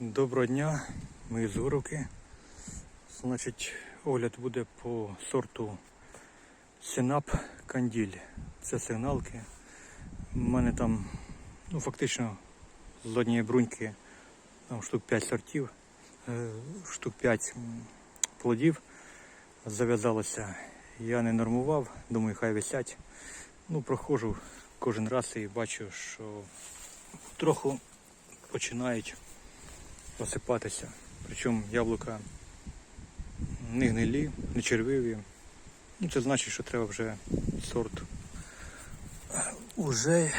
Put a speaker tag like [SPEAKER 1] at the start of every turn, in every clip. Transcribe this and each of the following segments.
[SPEAKER 1] Доброго дня, ми з Горовки. Значить, огляд буде по сорту Синап Канділь. Це сигналки. У мене там, ну фактично, з однієї бруньки там штук 5 сортів, е, штук 5 плодів зав'язалося. Я не нормував, думаю, хай висять. Ну, проходжу кожен раз і бачу, що трохи починають осипатися. Причому яблука не гнилі, не червиві. Ну, це значить, що треба вже сорт. Уже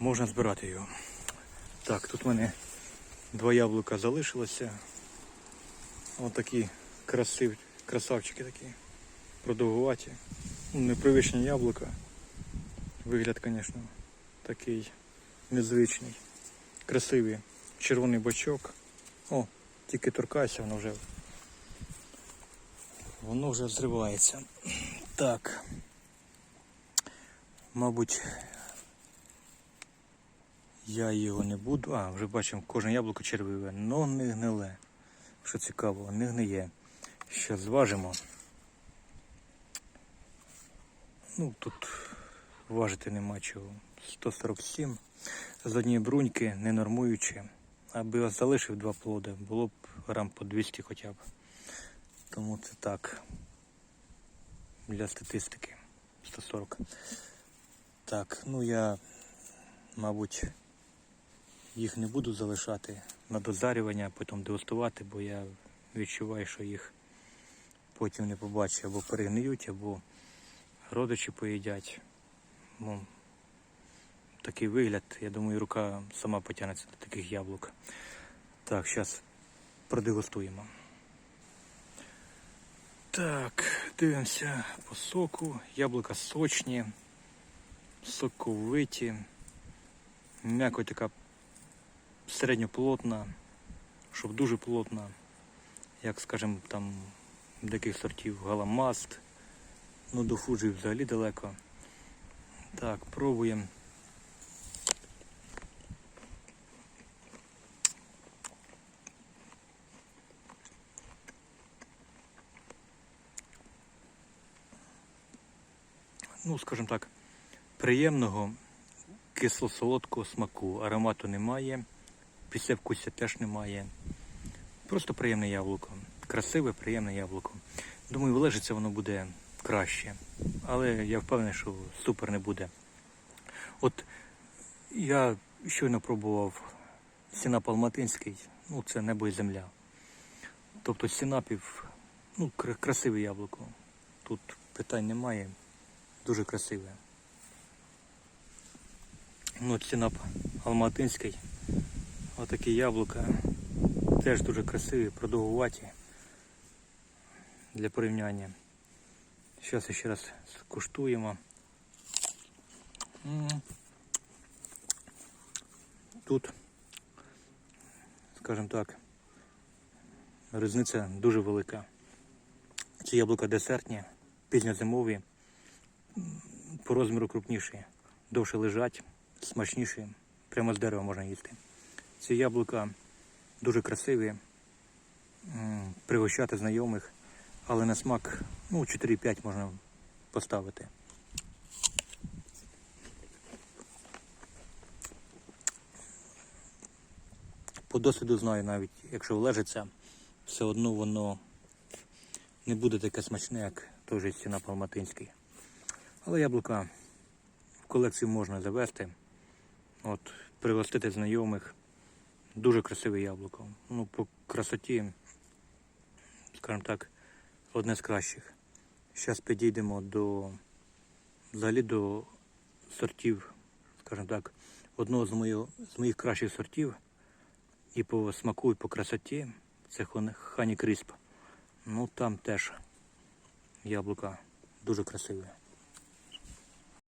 [SPEAKER 1] можна збирати його. Так, тут в мене два яблука залишилося. Ось такі красиві, красавчики такі, продовгуваті. Ну, непривичні яблука. Вигляд, звісно, такий незвичний. Красивий червоний бочок. О, тільки торкайся, воно вже. Воно вже зривається. Так. Мабуть, я його не буду. А, вже бачимо, кожне яблуко червиве, но не гниле. Що цікаво, не гниє. Що зважимо. Ну, тут важити нема чого. 147. З однієї бруньки, не нормуючи. Аби залишив два плоди, було б грам по 200 хоча б. Тому це так. Для статистики. 140. Так, ну я, мабуть, їх не буду залишати на дозарювання, а потім дегустувати, бо я відчуваю, що їх потім не побачу або перегниють, або родичі поїдять. Ну, такий вигляд, я думаю, рука сама потягнеться до таких яблук. Так, зараз продегустуємо. Так, дивимося по соку. Яблука сочні, соковиті, м'яко така середньоплотна, щоб дуже плотна, як скажімо, там деяких сортів галамаст. Ну, до фуджі взагалі далеко. Так, пробуємо. Ну, скажімо так, приємного кисло-солодкого смаку. Аромату немає, після вкуся теж немає. Просто приємне яблуко. Красиве, приємне яблуко. Думаю, вилежиться воно буде краще. Але я впевнений, що супер не буде. От я щойно пробував сінап алматинський, ну це небо і земля. Тобто сінапів, ну, красиве яблуко. Тут питань немає. Дуже красиве. Ну, цінап алматинський. Отакі яблука. Теж дуже красиві, продовгуваті для порівняння. Зараз ще раз скуштуємо. Тут, скажімо так, різниця дуже велика. Ці яблука десертні, пізньозимові по розміру крупніші, довше лежать, смачніші, прямо з дерева можна їсти. Ці яблука дуже красиві, пригощати знайомих, але на смак ну, 4-5 можна поставити. По досвіду знаю навіть, якщо влежиться, все одно воно не буде таке смачне, як той же ціна Палматинський. Але яблука в колекцію можна завести. От, пригостити знайомих. Дуже красиве яблуко. Ну, по красоті, скажімо так, одне з кращих. Зараз підійдемо до взагалі до сортів, скажімо так, одного з моїх, з моїх кращих сортів. І по смаку, і по красоті. Це Хані Крісп. Ну там теж яблука дуже красиві.